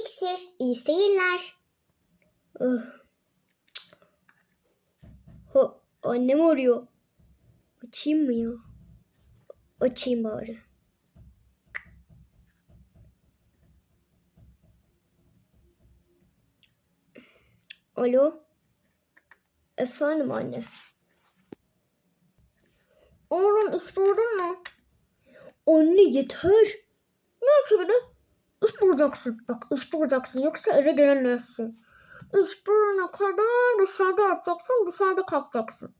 İksir, iyi seyirler. Ah. Ha, annem arıyor. Açayım mı ya? Açayım bari. Alo? Efendim anne. Oğlum buldun mu? Anne yeter. Ne yapıyordu? İş bulacaksın. Bak iş bulacaksın yoksa eve dönemezsin. İş bulana kadar dışarıda yatacaksın, dışarıda kalkacaksın.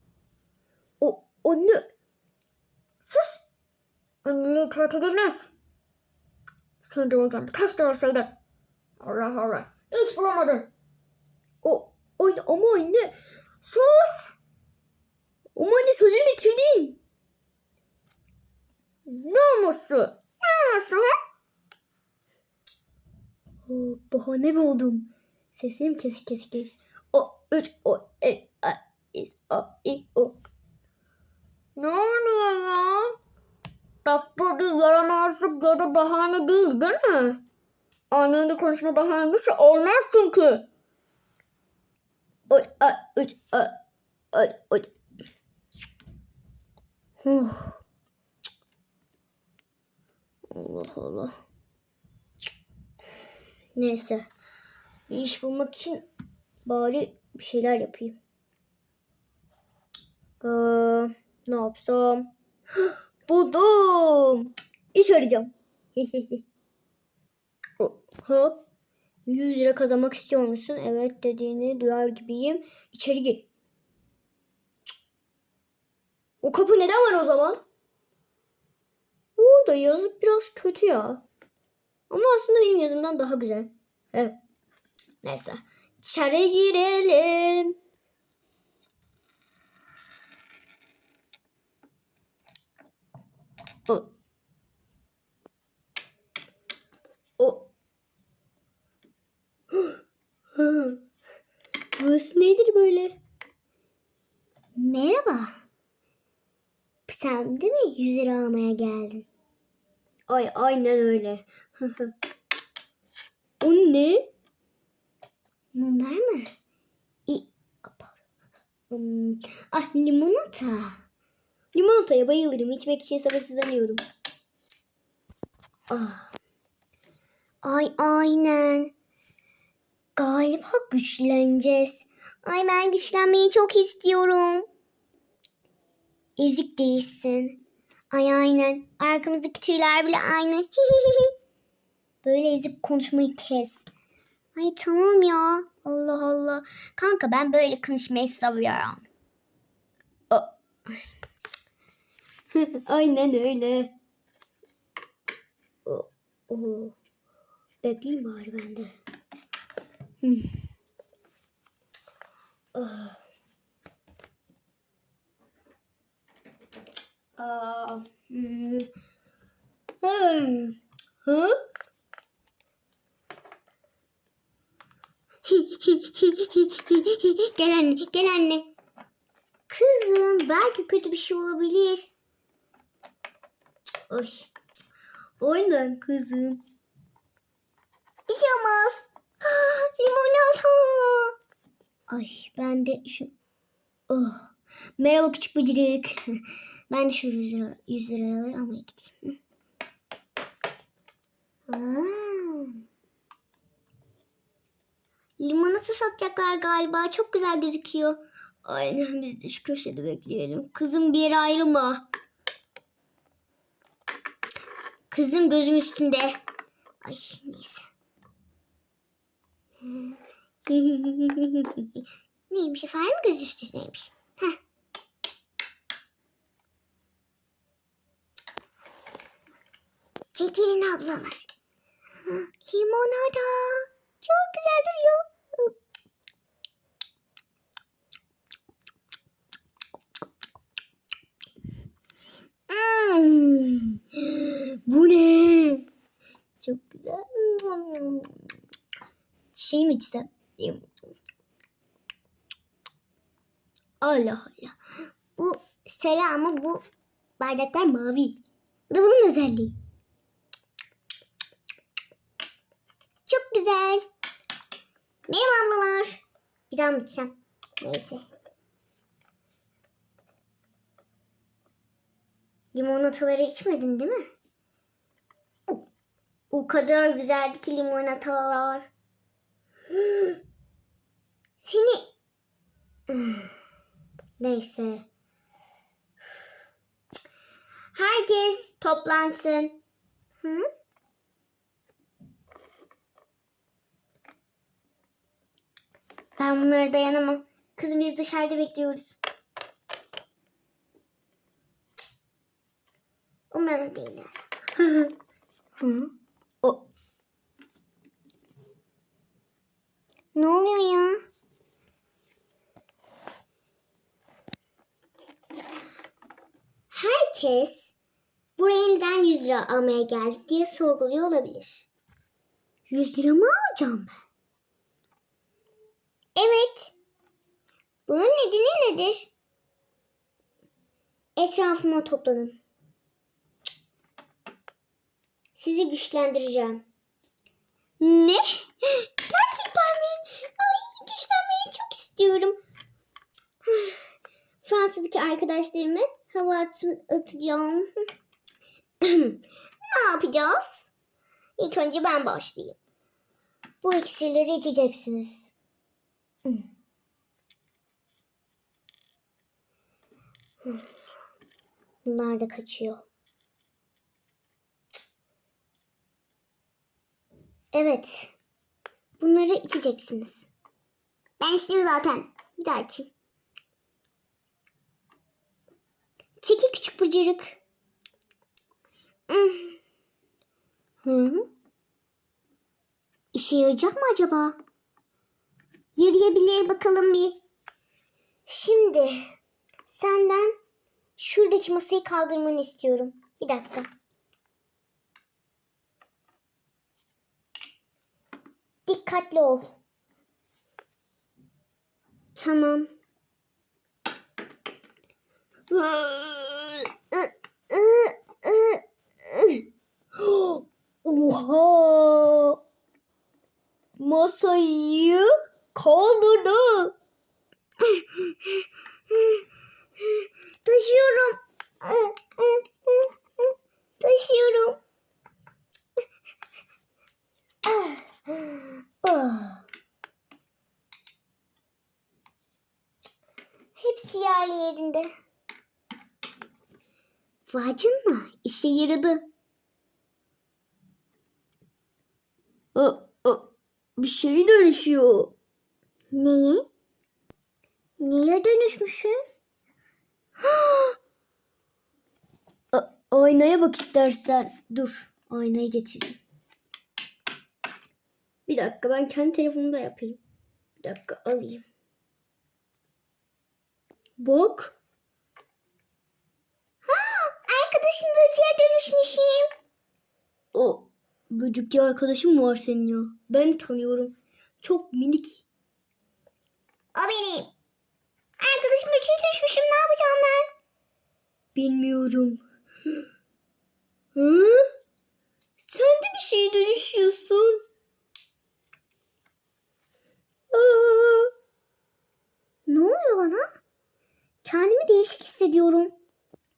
O anne Sus! Anneye itaat edilmez. Sen de hocam kaç doğru söyle. Allah Allah. İş bulamadın. o anne ama anne Sus! ama anne sözünü bitirdin. Ne olmuşsun? Ne olmuşsun ha? Bahane buldum. Sesim kesik kesik. O üç o e a is o i o. Ne oluyor ya? Bir yaramazlık ya da bahane değil değil mi? Anneyle konuşma bahanesi olmaz çünkü. O a üç a o o. Huh. Allah Allah. Neyse. Bir iş bulmak için bari bir şeyler yapayım. Ee, ne yapsam? Buldum. İş arayacağım. ha? 100 lira kazanmak istiyor musun? Evet dediğini duyar gibiyim. İçeri gir. O kapı neden var o zaman? Burada yazı biraz kötü ya. Ama aslında benim yazımdan daha güzel. Neyse. İçeri girelim. O. O. Burası nedir böyle? Merhaba. Sen de mi 100 lira almaya geldin? Ay aynen öyle. o ne? Bunlar mı? İ. Hmm, ah limonata. Limonataya bayılırım. İçmek için sabırsızlanıyorum. Ah. Ay aynen. Galiba güçleneceğiz. Ay ben güçlenmeyi çok istiyorum. Ezik değilsin. Ay aynen. Arkamızdaki tüyler bile aynı. Böyle ezik konuşmayı kes. Ay tamam ya. Allah Allah. Kanka ben böyle konuşmayı seviyorum. aynen öyle. O, o. Bekleyeyim bari ben de. Hmm. Ah. Aa, hmm. Hmm. Hı? gel anne, gel anne. Kızım belki kötü bir şey olabilir. Ay. Aynen kızım. Bir şey olmaz. Limonata. Ay ben de şu... Oh. Merhaba küçük bıcırık. ben de şu 100 lira, 100 liraları almaya gideyim. Aa. Limonata satacaklar galiba. Çok güzel gözüküyor. Aynen biz de şu köşede bekleyelim. Kızım bir yere ayrılma. Kızım gözüm üstünde. Ay neyse. Neymiş efendim göz üstündeymiş. Çekilin ablalar. Limonada. Çok güzel duruyor. Hmm. Bu ne? Çok güzel. Şey mi içsem? Allah Allah. Bu sarı ama bu bardaklar mavi. Bu da bunun özelliği. Çok güzel. Merhaba ablalar. Bir daha mı içsem? Neyse. Limonataları içmedin değil mi? O kadar güzeldi ki limonatalar. Seni... Neyse. Herkes toplansın. Hı? Ben bunlara dayanamam. Kızım biz dışarıda bekliyoruz. Umarım değiller. Hı? O. Ne oluyor ya? Herkes buraya neden 100 lira almaya geldik diye sorguluyor olabilir. 100 lira mı alacağım ben? Evet. Bunun nedeni nedir? Etrafıma toplanın. Sizi güçlendireceğim. Ne? Gerçekten mi? Ay güçlenmeyi çok istiyorum. Fransa'daki arkadaşlarımı hava at- atacağım. ne yapacağız? İlk önce ben başlayayım. Bu iksirleri içeceksiniz. Bunlar da kaçıyor. Evet. Bunları içeceksiniz. Ben içtim zaten. Bir daha içeyim. Çekil küçük bıcırık. Hmm. Hı? İşe yarayacak mı acaba? Yarayabilir bakalım bir. Şimdi senden şuradaki masayı kaldırmanı istiyorum. Bir dakika. Dikkatli ol. Tamam. Oha! Masayı kaldırdı. Yaradı. Aa, aa, bir şey dönüşüyor. Neye? Neye dönüşmüşüm? A- aynaya bak istersen. Dur, aynayı getireyim. Bir dakika ben kendi telefonumda yapayım. Bir dakika alayım. Bak. Arkadaşım böceğe dönüşmüşüm. O böcek diye arkadaşım mı var senin ya? Ben tanıyorum. Çok minik. O benim. Arkadaşım böceğe dönüşmüşüm. Ne yapacağım ben? Bilmiyorum. Hı? Sen de bir şeye dönüşüyorsun. Aa, Ne oluyor bana? Kendimi değişik hissediyorum.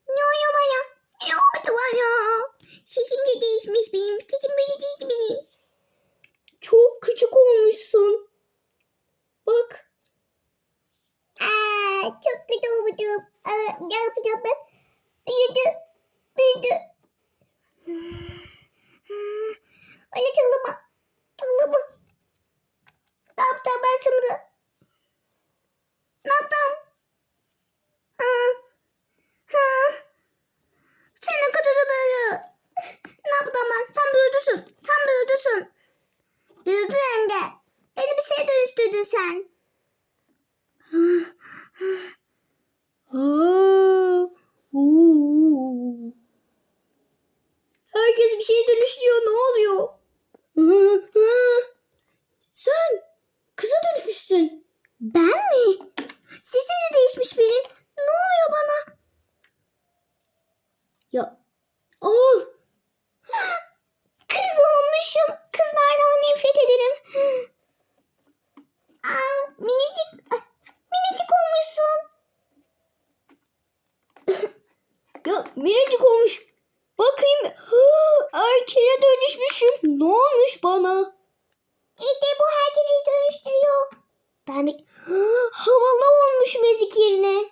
Ne oluyor bana? Ne oldu bana? Sesim de değişmiş benim. Sesim böyle değildi benim. çok küçük olmuşsun. Bak. Aa, çok kötü oldum. Aa, ne yapacağım ben? Büyüdü. Ya minicik olmuş. Bakayım. Hı, erkeğe dönüşmüşüm. Ne olmuş bana? İşte bu herkesi dönüştürüyor. Ben bir... Havalı olmuş mezik yerine.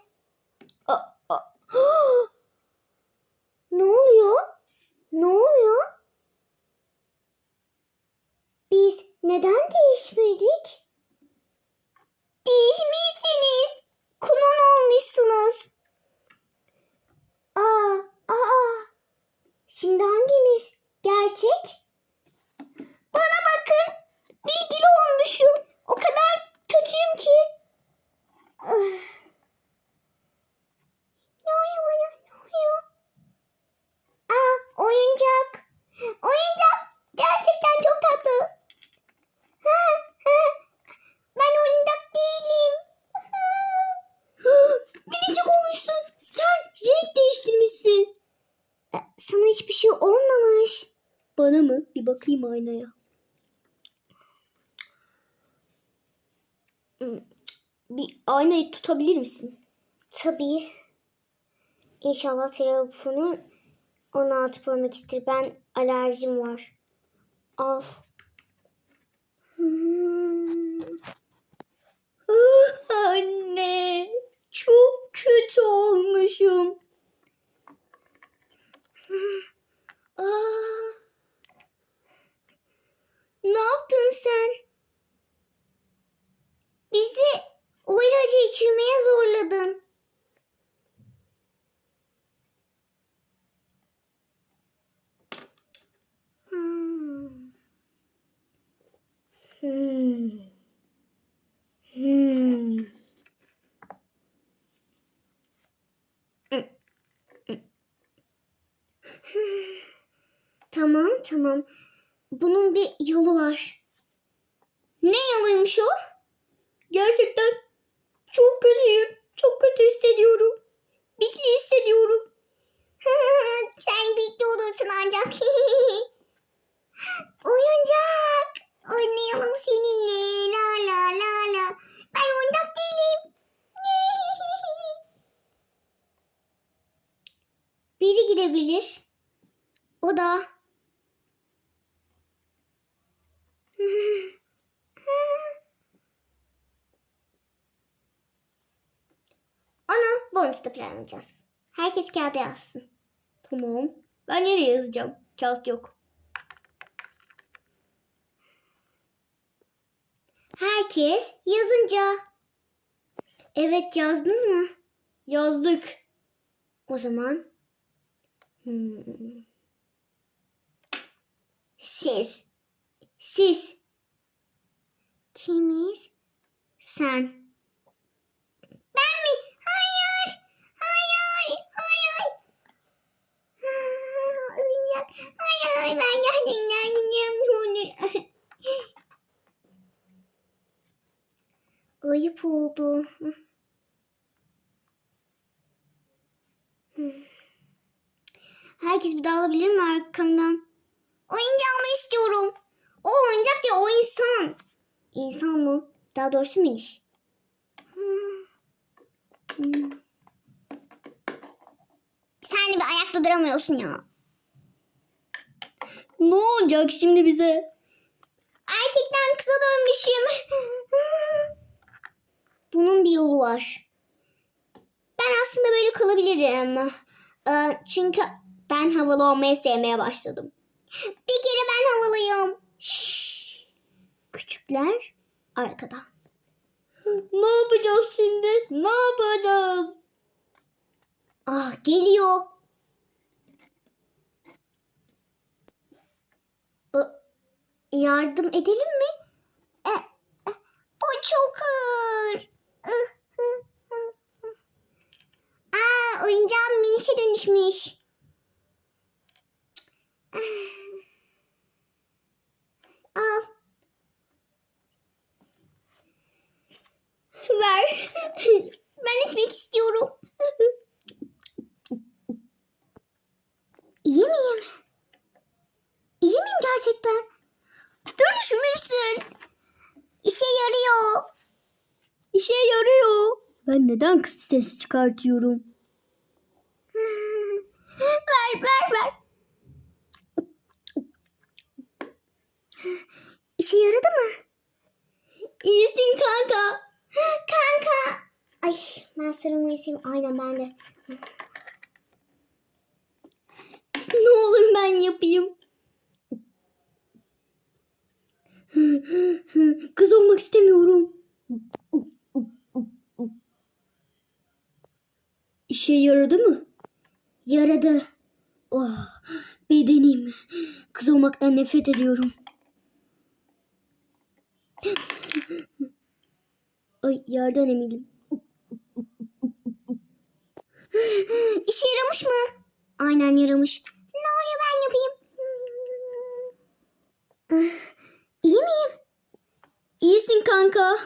Ne oluyor? Ne oluyor? Biz neden değişmedik? Değişmişsiniz. Kunan olmuşsunuz. Aa, aa. Şimdi hangimiz gerçek? Bana bakın. Bilgili olmuşum. O kadar kötüyüm ki. Ah. Ne oluyor bana? Ne oluyor? Aa, oyuncak. Oyuncak. Gerçekten çok tatlı. Ha, ha. Ben oyuncak değilim. Biricik olmuşsun. Sen renk değiştirmişsin. E, Sana hiçbir şey olmamış. Bana mı? Aynaya. Hmm, Bir aynayı tutabilir misin? Tabii. İnşallah telefonu 16 Pro Max'tir. Ben alerjim var. Al. Hmm. Ah, Anne, çok kötü olmuşum. Aa, Ne yaptın sen? bizi o ilacı içirmeye zorladın. Hmm. Hmm. Hmm. Tamam tamam. Bunun bir yolu var. Ne yoluymuş o? Gerçekten çok kötüyüm. Çok kötü hissediyorum. Bitli hissediyorum. Sen bitti olursun ancak. Oyuncak. Oynayalım seninle. La la la la. Ben oyuncak değilim. Biri gidebilir. O da. Onu bonusta planlayacağız. Herkes kağıda yazsın. Tamam. Ben nereye yazacağım? Kağıt yok. Herkes yazınca. Evet yazdınız mı? Yazdık. O zaman. Hmm. Siz. Siz. Kimiz? Sen. Ben mi? Hayır. Hayır. Hayır. Ah, Oyuncak. Hayır. Ben gerçekten gideceğim. Ayıp oldu. Herkes bir daha alabilir mi arkamdan? Oyuncağımı istiyorum. O oyuncak değil o insan. İnsan mı? Daha doğrusu miniş. Hmm. Sen de bir ayakta duramıyorsun ya. Ne olacak şimdi bize? Erkekten kıza dönmüşüm. Bunun bir yolu var. Ben aslında böyle kalabilirim. Ee, çünkü ben havalı olmayı sevmeye başladım. Bir kere ben havalıyım. Şşş. Küçükler arkada. Ne yapacağız şimdi? Ne yapacağız? Ah geliyor. Yardım edelim mi? Bu çok ağır. Aa, oyuncağım minişe dönüşmüş. Al. Ver. ben içmek istiyorum. İyi miyim? İyi miyim gerçekten? Dönüşmüşsün. İşe yarıyor. İşe yarıyor. Ben neden kız sesi çıkartıyorum? ver ver ver. İşe yaradı mı? İyisin kanka. Kanka. Ay ben sarılmayı seviyorum. Aynen ben de. Ne olur ben yapayım. Kız olmak istemiyorum. İşe yaradı mı? Yaradı. Oh, bedenim. Kız olmaktan nefret ediyorum. Ay yerden eminim. İşe yaramış mı? Aynen yaramış. Ne oluyor ben yapayım? İyi miyim? İyisin kanka.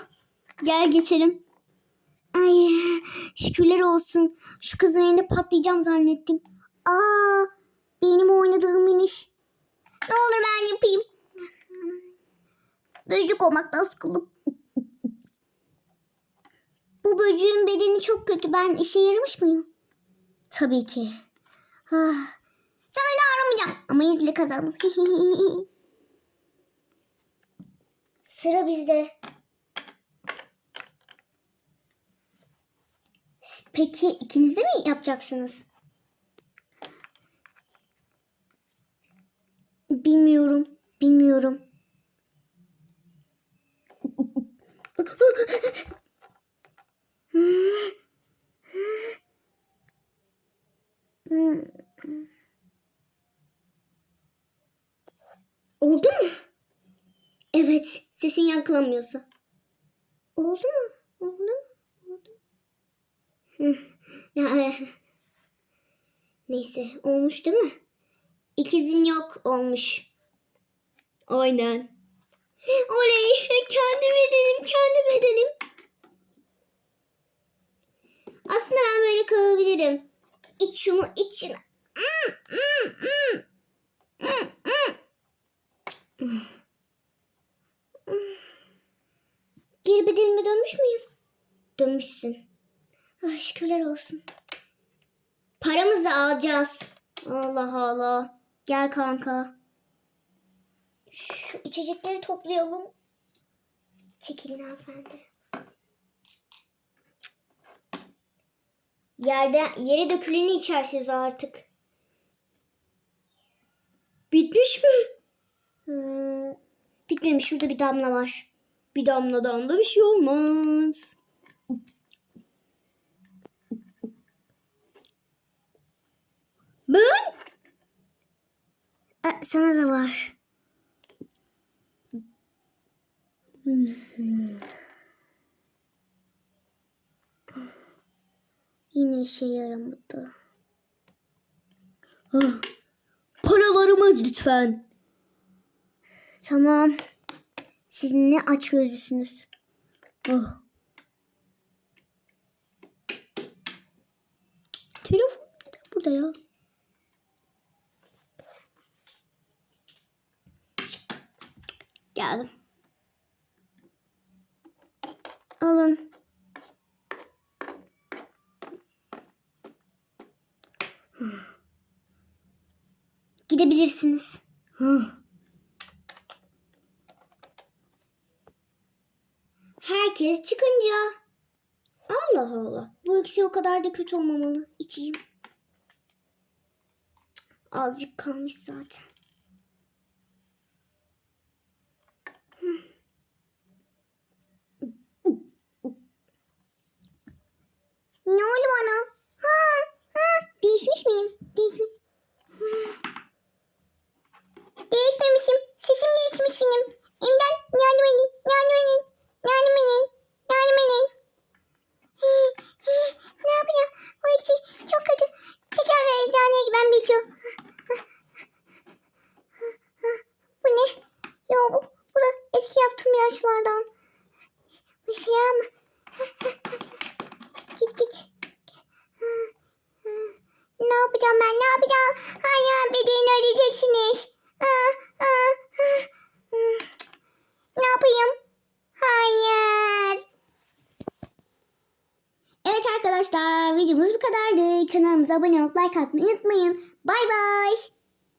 Gel geçelim. Şükürler olsun. Şu kızın elinde patlayacağım zannettim. Aa benim oynadığım miniş. Ne olur ben yapayım. Böcek olmaktan sıkıldım. Bu böceğin bedeni çok kötü. Ben işe yaramış mıyım? Tabii ki. Ah, sana da aramayacağım. Ama yüzle kazandım. Sıra bizde. Peki ikiniz de mi yapacaksınız? Bilmiyorum. Bilmiyorum. Oldu mu? Evet, sesin yankılanmıyorsa. Oldu mu? Oldu mu? Neyse, olmuş değil mi? İkizin yok olmuş. Aynen. Oley, kendi bedenim, kendi bedenim. Aslında ben böyle kalabilirim. İç şunu, iç şunu. Geri bedenime dönmüş müyüm? Dönmüşsün. Ay şükürler olsun. Paramızı alacağız. Allah Allah. Gel kanka. Şu içecekleri toplayalım. Çekilin hanımefendi. Yerde, yere döküleni içersiniz artık. Bitmiş mi? Ee, bitmemiş. Şurada bir damla var. Bir damladan da bir şey olmaz. Ben? Ee, sana da var. Yine işe yaramadı. Ah, Paralarımız lütfen. Tamam. Siz ne aç gözlüsünüz. Ah. Telefon burada ya? Geldim. Alın. Gidebilirsiniz. Herkes çıkınca. Allah Allah. Bu iksir o kadar da kötü olmamalı. İçeyim. Azıcık kalmış zaten. Ne oldu bana? Ha, ha. Değişmiş miyim? Değişmiş. Değişmemişim. Sesim değişmiş benim. İmdat yardım edin. Yardım edin. Yardım edin.